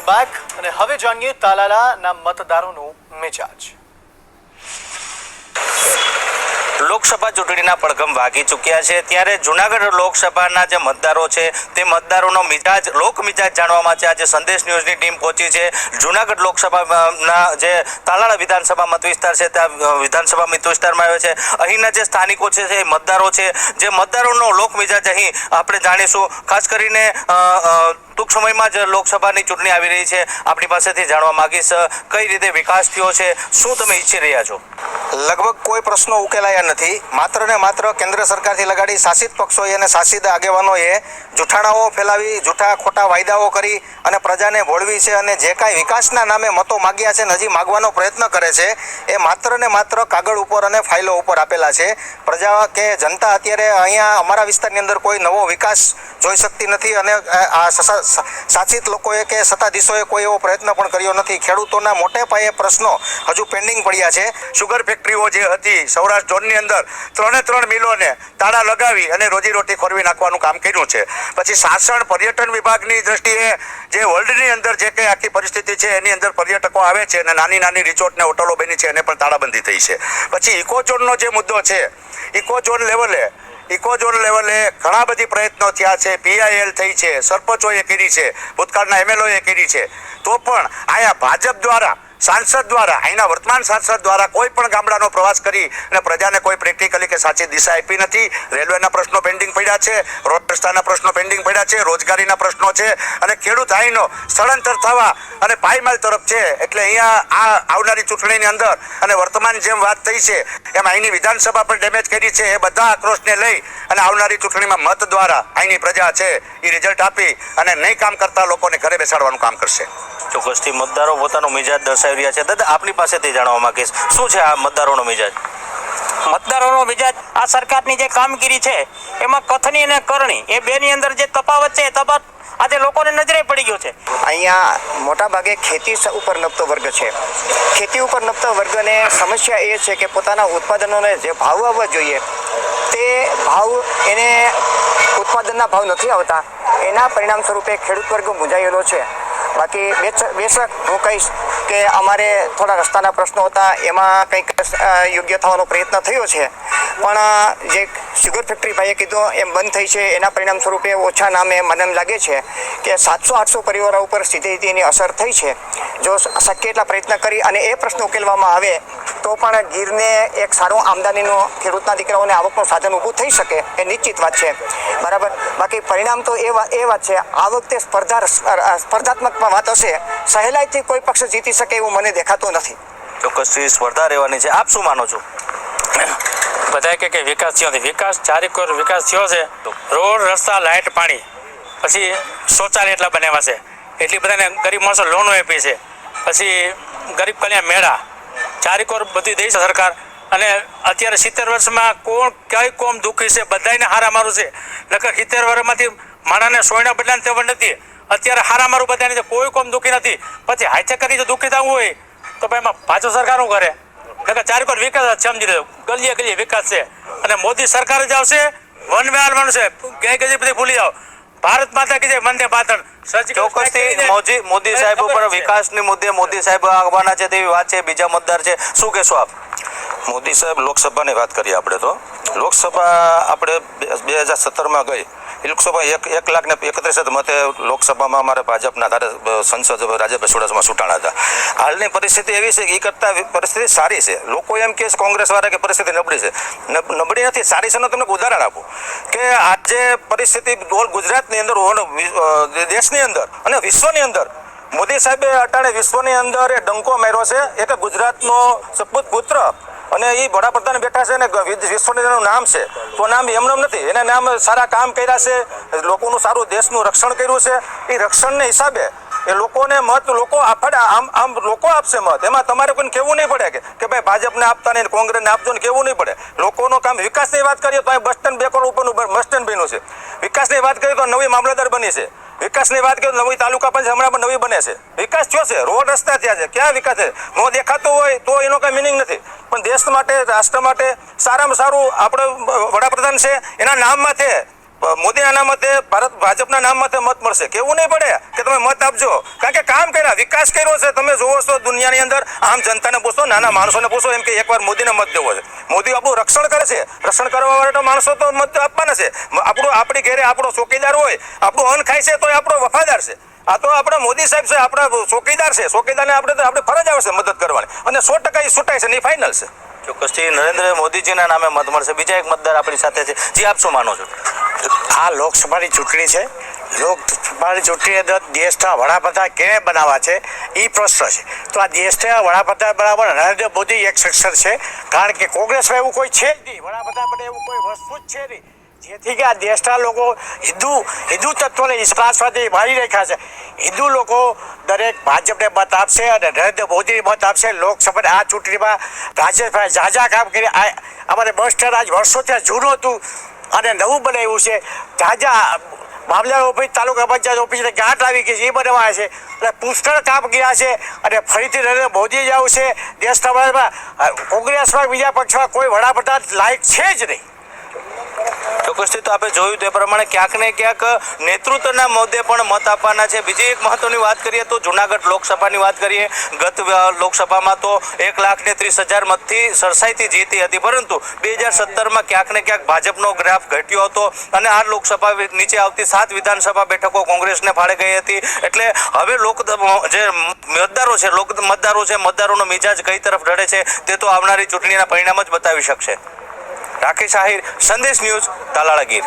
Welcome back અને હવે જાણીએ તાલાલાના મતદારોનું મિજાજ. લોકસભા ચૂંટણીના પડઘમ વાગી ચૂક્યા છે. ત્યારે જુનાગઢ લોકસભાના જે મતદારો છે, તે મતદારોનો મિજાજ લોક મિજાજ જાણવા માટે આજે સંદેશ ન્યૂઝની ટીમ પહોંચી છે. જુનાગઢ લોકસભાના જે તાલાળા વિધાનસભા મત વિસ્તાર છે, ત્યાં વિધાનસભા મત વિસ્તારમાં આવ્યો છે. અહીંના જે સ્થાનિકો છે, એ મતદારો છે, જે મતદારોનો લોક મિજાજ અહીં આપણે જાણીશું. ખાસ કરીને ટૂંક સમયમાં જ લોકસભાની ચૂંટણી આવી રહી છે. આપણી પાસેથી જાણવા માંગીશ કઈ રીતે વિકાસ થયો છે, શું તમે ઈચ્છી રહ્યા છો? લગભગ કોઈ પ્રશ્નો ઉકેલાયા નથી. માત્ર ને માત્ર કેન્દ્ર સરકારથી લગાડી શાસિત પક્ષોએ અને શાસિત આગેવાનોએ જૂઠાણાઓ ફેલાવી જૂઠા ખોટા વાયદાઓ કરી અને પ્રજાને ભોળવી છે અને જે કાંઈ વિકાસના નામે મતો માગ્યા છે અને હજી માગવાનો પ્રયત્ન કરે છે, એ માત્ર ને માત્ર કાગળ ઉપર અને ફાઇલો ઉપર આપેલા છે. પ્રજા કે જનતા અત્યારે અહીંયા અમારા વિસ્તારની અંદર કોઈ નવો વિકાસ જોઈ શકતી નથી અને આ શાસિત લોકોએ કે સત્તાધીશોએ કોઈ એવો પ્રયત્ન પણ કર્યો નથી. ખેડૂતોના મોટે પાયે પ્રશ્નો હજુ પેન્ડિંગ પડ્યા છે. શુગર ફેક્ટરીઓ જે હતી, સૌરાષ્ટ્ર ઝોનની અંદર, ત્રણે ત્રણ મિલોને તાળા લગાવી અને રોજીરોટી ખોરવી નાખવાનું કામ કર્યું છે. પછી શાસન પર્યટન વિભાગની દ્રષ્ટિએ જે વર્લ્ડની અંદર જે કંઈ આખી પરિસ્થિતિ છે, એની અંદર પર્યટકો આવે છે અને નાની નાની રિસોર્ટને હોટલો બની છે, એને પણ તાળાબંધી થઈ છે. પછી ઇકોઝોનનો જે મુદ્દો છે ઇકોઝોન લેવલે ઇકોઝોન લેવલે ઘણા બધી પ્રયત્નો થયા છે. પીઆઈએલ થઈ છે, સરપંચોએ કરી છે, ભૂતકાળના એમએલઓએ કરી છે. તો પણ આયા ભાજપ દ્વારા સાંસદ દ્વારા, અહીંના વર્તમાન સાંસદ દ્વારા કોઈ પણ ગામડાનો પ્રવાસ કરી અને પ્રજાને કોઈ પ્રેક્ટિકલી કે સાચી દિશા આપી નથી. રેલવેના પ્રશ્નો પેન્ડિંગ પડ્યા છે, રોડ રસ્તાના પ્રશ્નો પેન્ડિંગ પડ્યા છે, રોજગારીના પ્રશ્નો છે અને ખેડૂત આઈનો સ્થળાંતર થવા અને પાયમાલ તરફ છે. એટલે અહીંયા આ આવનારી ચૂંટણીની અંદર અને વર્તમાન જેમ વાત થઈ છે, એમ અહીંની વિધાનસભા પણ ડેમેજ કરી છે. એ બધા આક્રોશને લઈ અને આવનારી ચૂંટણીમાં મત દ્વારા અહીંની પ્રજા છે, એ રિઝલ્ટ આપી અને નહીં કામ કરતા લોકોને ઘરે બેસાડવાનું કામ કરશે. ચોક્કસથી મતદારો પોતાનો મિજાજ દર્શાવી રહ્યા છે. દાદા આપની પાસેથી જાણવા માંગીશ શું છે આ મતદારોનો મિજાજ? મતદારોનો મિજાજ આ સરકારની જે કામગીરી છે એમાં કથની અને કરણી એ બેની અંદર જે તફાવત છે એ તફાવત આજે લોકોને નજરે પડી ગયો છે. અહીંયા મોટા ભાગે ખેતી ઉપર નપતો વર્ગ છે. ખેતી ઉપર નપતો વર્ગને સમસ્યા એ છે કે પોતાના ઉત્પાદનોને જે ભાવ આવવા જોઈએ તે ભાવ એને ઉત્પાદનના ભાવ નથી આવતા. એના પરિણામ સ્વરૂપે ખેડૂત વર્ગ મૂંઝાયેલો છે. બાકી બેશક હું કહીશ કે અમારે થોડા રસ્તાના પ્રશ્નો હતા એમાં કંઈક યોગ્ય થવાનો પ્રયત્ન થયો છે. પણ જે શુગર ફેક્ટરી ભાઈએ કીધું, એમ બંધ થઈ છે, એના પરિણામ સ્વરૂપે ઓછા નામે મને એમ લાગે છે કે સાતસો આઠસો પરિવારો ઉપર સીધી સીધી એની અસર થઈ છે. જો શક્ય એટલા પ્રયત્ન કરી અને એ પ્રશ્ન ઉકેલવામાં આવે, તો પણ ગીરને એક સારું આમદાનીનો ખેડૂતના દીકરાઓને આવકનું સાધન ઊભું થઈ શકે, એ નિશ્ચિત વાત છે. બરાબર? બાકી પરિણામ તો એ વાત એ વાત છે, આ વખતે સ્પર્ધા સ્પર્ધાત્મક વાત હશે, સહેલાઈથી કોઈ પક્ષ જીતી શકે એવું મને દેખાતું નથી. ચોક્કસથી સ્પર્ધા રહેવાની છે. આપ શું માનો છો? બધા કે કે વિકાસ થયો નથી. વિકાસ ચારેકોર વિકાસ થયો છે. રોડ, રસ્તા, લાઇટ, પાણી. પછી શૌચાલય એટલા બનાવ્યા છે. એટલી બધાને ગરીબ માણસો લોનો આપી છે. પછી ગરીબ કલ્યાણ મેળા. ચારેકોર બધી દઈ છે સરકાર. અને અત્યારે સિત્તેર વર્ષમાં કોણ કઈ કોમ દુઃખી છે? બધાને હારા મારું છે. નકર સિત્તેર વર્ષમાંથી માણાને સોયના બદલાને તેવડ નથી. અત્યારે હારા મારું બધાને કોઈ કોમ દુઃખી નથી. પછી હાથે કરી જો દુઃખી થવું હોય તો ભાઈ એમાં ભાજપ સરકાર શું કરે? કે ચારે પર વિકાસ સમજી લો ગલીએ ગલીએ વિકાસ છે. અને મોદી સરકાર જ આવશે વન વ્યવહાર બનશે ગઈ ગઈ બધી ભૂલી જાઓ. ભારત માતા કીધે જય વંદે માતર ચોક્કસથી મોદી મોદી સાહેબ ઉપર વિકાસની મુદ્દે મોદી સાહેબ આવવાના છે તેવી વાત છે બીજા મતદાર છે. શું કહેશો આપ? મોદી સાહેબ લોકસભાની વાત કરીએ આપણે તો. લોકસભા આપણે બે હજાર સત્તરમાં ગઈ. લોકસભા એક એક લાખ ને એકત્રીસ મતે લોકસભામાં અમારે ભાજપના ધારે સંસદ રાજ્યભાઈ ચુડાસમા ચૂંટાણા હતા. હાલની પરિસ્થિતિ એવી છે કે એ કરતાં પરિસ્થિતિ સારી છે. લોકો એમ કહે છે કોંગ્રેસવાળા કે પરિસ્થિતિ નબળી છે. નબળી નથી, સારી છે ને તમને ઉદાહરણ આપું. કે આજે પરિસ્થિતિ ઓલ ગુજરાતની અંદર દેશની અંદર અને વિશ્વની અંદર મોદી સાહેબે અટાણે વિશ્વની અંદર એ ડંકો માર્યો છે. એક ગુજરાતનો સપૂત પુત્ર અને એ વડાપ્રધાન બેઠા છે ને વિશ્વની એનું નામ છે. તો નામ એમનું નથી. એને નામ સારા કામ કર્યા છે. લોકોનું સારું દેશનું રક્ષણ કર્યું છે. એ રક્ષણને હિસાબે એ લોકોને મત, લોકો આપડે આમ આમ લોકો આપશે મત. એમાં તમારે કોઈને કહેવું નહીં પડે કે ભાઈ ભાજપને આપતા નહીં, કોંગ્રેસને આપજો ને કહેવું નહીં પડે. લોકોનો કામ વિકાસની વાત કરીએ તો અહીં બસ સ્ટેન્ડ બે કરોડ ઉપરનું બસ સ્ટેન્ડ બન્યું છે. વિકાસની વાત કરીએ તો નવી મામલતદાર બની છે. વિકાસની વાત કરીએ તો નવી તાલુકા પંચાયત હમણાં પણ નવી બને છે. વિકાસ થયો છે, રોડ રસ્તા થયા છે. ક્યાં વિકાસ છે નો દેખાતો હોય તો એનો કાંઈ મિનિંગ નથી. પણ દેશ માટે, રાષ્ટ્ર માટે સારામાં સારું આપણે વડાપ્રધાન છે, એના નામમાં છે. મોદીના નામતે ભારત, ભાજપના નામ માટે મત મળશે. કેવું નહીં પડે કે તમે મત આપજો. કારણ કે કામ કર્યા, વિકાસ કર્યો છે. તમે જોવો છો દુનિયાની અંદર, આમ જનતાને પૂછો, નાના માણસોને પૂછો, એમ કે એકવાર મોદીને મત દેવો છે. મોદી આપણું રક્ષણ કરે છે. રક્ષણ કરવા માટે માણસો તો મત આપવાના છે. આપણું, આપણી ઘેરે આપણો ચોકીદાર હોય, આપણું અન્ન ખાય છે તો એ આપણો વફાદાર છે. આ તો આપણા મોદી સાહેબ છે, આપણા ચોકીદાર છે. ચોકીદારને આપણે તો, આપણે ફરજ આવે છે મદદ કરવાની. અને સો ટકા એ છૂટાય છે, ને ફાઇનલ છે. ચોક્કસથી નરેન્દ્ર મોદીજીના નામે મત મળશે. બીજા એક મતદાર આપણી સાથે છે. જી, આપ શું માનો છો? આ લોકસભાની ચૂંટણી છે. લોકસભાની ચૂંટણી અંદર દેશના વડાપ્રધાન કેને બનાવવા છે? એ પ્રશ્ન છે. તો આ દેશના વડાપ્રધાન બનાવવા નરેન્દ્ર મોદી એક સક્ષર છે. કારણ કે કોંગ્રેસમાં એવું કોઈ છે જ નહીં. વડાપ્રધાન બને એવું કોઈ વસ્તુ જ છે નહીં. જેથી કે આ દેશના લોકો હિન્દુ હિન્દુ તત્વને વિશ્વાસમાંથી મારી રાખ્યા છે. હિન્દુ લોકો દરેક ભાજપને મત આપશે અને નરેન્દ્ર મોદીને મત આપશે. લોકસભાની આ ચૂંટણીમાં રાજેશભાઈ ઝાઝા કામ કરી આ અમારે બસ આજ વર્ષોથી ત્યાં જૂનું હતું. અને નવું બનાવ્યું છે. ઝાઝા મામલા ઓફિસ તાલુકા પંચાયત ઓફિસને ગાંઠ આવી ગઈ છે, એ બનાવાય છે. એટલે પુષ્કળ કામ ગયા છે અને ફરીથી નરેન્દ્ર મોદી જ આવશે દેશ સમાજમાં કોંગ્રેસમાં બીજા પક્ષમાં કોઈ વડાપ્રધાન લાયક છે જ નહીં. ચોક્કસથી તો આપણે જોયું તે પ્રમાણે ક્યાંક ને ક્યાંક નેતૃત્વના મુદ્દે પણ મત આપવાના છે. બીજી એક મહત્વની વાત કરીએ તો જુનાગઢ લોકસભાની વાત કરીએ. ગત લોકસભામાં તો એક લાખ ને ત્રીસ હજાર મતથી સરસાઈથી જીતી હતી. પરંતુ બે હજાર સત્તરમાં ક્યાંક ને ક્યાંક ભાજપનો ગ્રાફ ઘટ્યો હતો અને આ લોકસભા નીચે આવતી સાત વિધાનસભા બેઠકો કોંગ્રેસને ફાળે ગઈ હતી. એટલે હવે લોક જે મતદારો છે, લોક, મતદારો છે, મતદારોનો મિજાજ કઈ તરફ ઢળે છે તે તો આવનારી ચૂંટણીના પરિણામ જ બતાવી શકશે. રાકેશ આહિર સંદેશ ન્યૂઝ તાલાળા ગીર